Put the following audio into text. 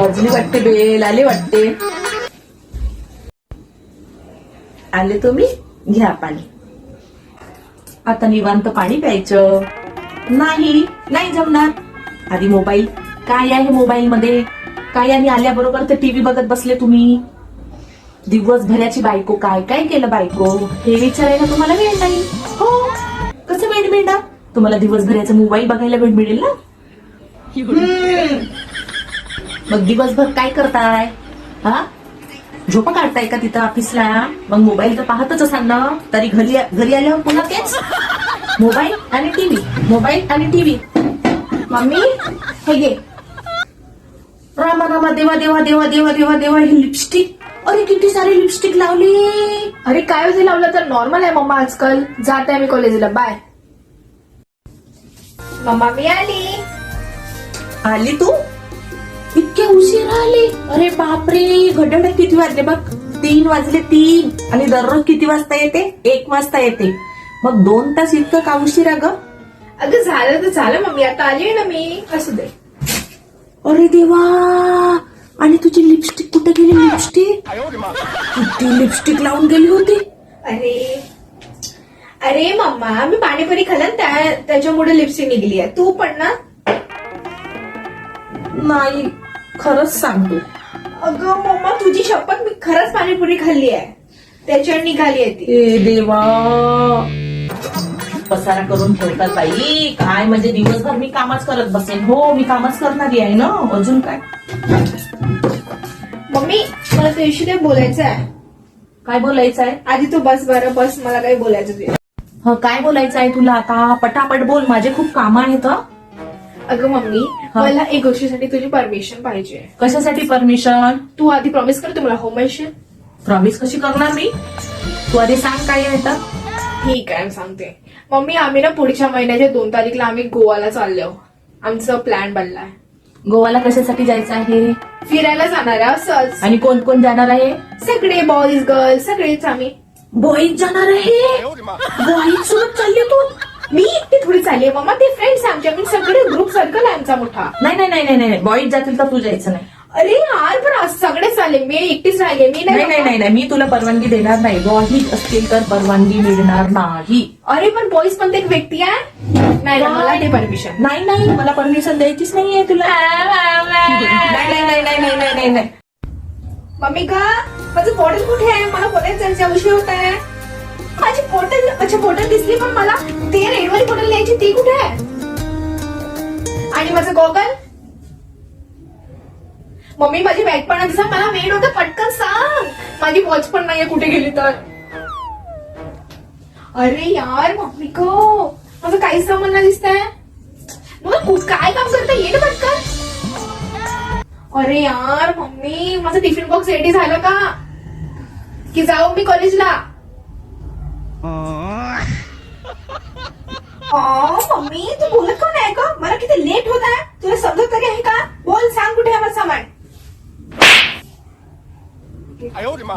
वाजली वाटते बेल आले वाटते. आले तुम्ही? घ्या पाणी. आता निवांत पाणी प्यायचं. नाही नाही जमणार. आधी मोबाईल. काय आहे मोबाईल मध्ये काय आणि आल्याबरोबर ते टीव्ही बघत बसले तुम्ही? दिवसभराची बायको काय काय केलं बायको? हे विचारायला तुम्हाला वेळ नाही. हो? कसं वेळ मिळणार? तुम्हाला दिवसभराचा मोबाईल बघायला वेळ मिळेल ना? मग दिवसभर काय करताय? हा? झोपा काढताय का तिथं ऑफिसला मग मोबाईल तर पाहतच असाल ना? तरी घरी घरी आल्यावर पुन्हा तेच? मोबाईल आणि टीव्ही मोबाईल आणि टीव्ही मम्मी हे घे. रामा रामा देवा देवा देवा देवा देवा देवा ही लिपस्टिक अरे किती सारी लिपस्टिक लावली. अरे काय होते लावलं तर नॉर्मल आहे मम्मा आजकाल. जाते मी कॉलेजला बाय मम्मा मी आली. आली तू? इतके उशीर आले. अरे बापरे घड्याळ किती वाजले बघ. तीन वाजले तीन. आणि दररोज किती वाजता येते? एक वाजता येते. मग दोन तास इतकं का उशिरा ग? अगं झालं तर झालं मम्मी. आता आली ना मी. असू दे. अरे देवा. आणि तुझी लिपस्टिक कुठे गेली? लिपस्टिक किती लिपस्टिक लावून गेली होती? अरे. अरे मम्मा मी पाणीपुरी खाल्लं त्या त्याच्यामुळे लिपस्टिक निघली आहे. तू पण ना? नाही. खरंच सांगतो. अगं मम्मा तुझी शपथ मी खरंच पाणीपुरी खाल्ली आहे. त्याच्यावर निघाली आहे ती. ए देवा. पसारा करून ठेवतात बाई काय म्हणजे दिवसभर मी कामच करत बसेन. हो मी कामच करणारी आहे ना? अजून काय? मम्मी मला तुझ्याशी काही बोलायचं आहे. काय बोलायचं आहे? आधी तू बस बरं बस मला काही बोलायचं तुझ्या. ह काय बोलायचं आहे तुला आता? पटापट बोल. माझे खूप काम आहेत हं. अगं मम्मी हा. मला एक गोष्टीसाठी तुझी परमिशन पाहिजे. कशासाठी परमिशन तू आधी प्रॉमिस कर तू मला हो म्हणशील प्रॉमिस कशी करणार मी? तू आधी सांग काय आहे तर ठीक आहे मी सांगते. मम्मी आम्ही ना पुढच्या महिन्याच्या दोन तारीखला आम्ही गोवाला चाललो. आमचं प्लॅन बनलाय. गोवाला कशासाठी जायचं आहे? फिरायला जाणार आहे असंच. आणि कोण कोण जाणार आहे? सगळे बॉईज गर्ल्स सगळेच आम्ही. बॉईज जाणार आहे? बॉईज सोबत चालली तू? मी? चालली आहे मम्मा ते फ्रेंड्स आमचे आम्ही सगळे ग्रुप सर्कल आहे आमचा मोठा नाही नाही नाही नाही नाही बॉईज जातील तर तू जायचं नाही अरे यार पण आज सगळे चालले मी एकटीच राहिले मी नाही नाही नाही नाही मी तुला परवानगी देणार नाही बॉईज असतील तर परवानगी मिळणार नाही अरे पण बॉईज पण ते एक व्यक्ती आहे नाही ना, मला ते परमिशन नाही नाही मला परमिशन द्यायचीच नाहीये तुला नाही नाही नाही नाही नाही नाही नाही नाही मम्मी का माझं बॉटल कुठे आहे मला जायचं उशीर होत आहे माझी बॉटल अच्छा बॉटल दिसली पण मला ते रेडवाली बॉटल न्यायची ती कुठे आहे? आणि माझं गॉगल मम्मी माझी बॅग पण दिसा मला वेळ होतं पटकन सांग. माझी वॉच पण नाहीये कुठे गेली तर. अरे यार मम्मी को माझं काहीच सामान नाही दिसतंय. मग काय काम करता? येईल ना पटकन. अरे यार मम्मी माझं टिफिन बॉक्स रेडी झालं का? की जाऊ मी कॉलेजला मम्मी तू बोलत का नाही का मला किती लेट होता है। तुला समजत तरी है का? बोल सांग कुठे आहे सामान। आयो रे मा।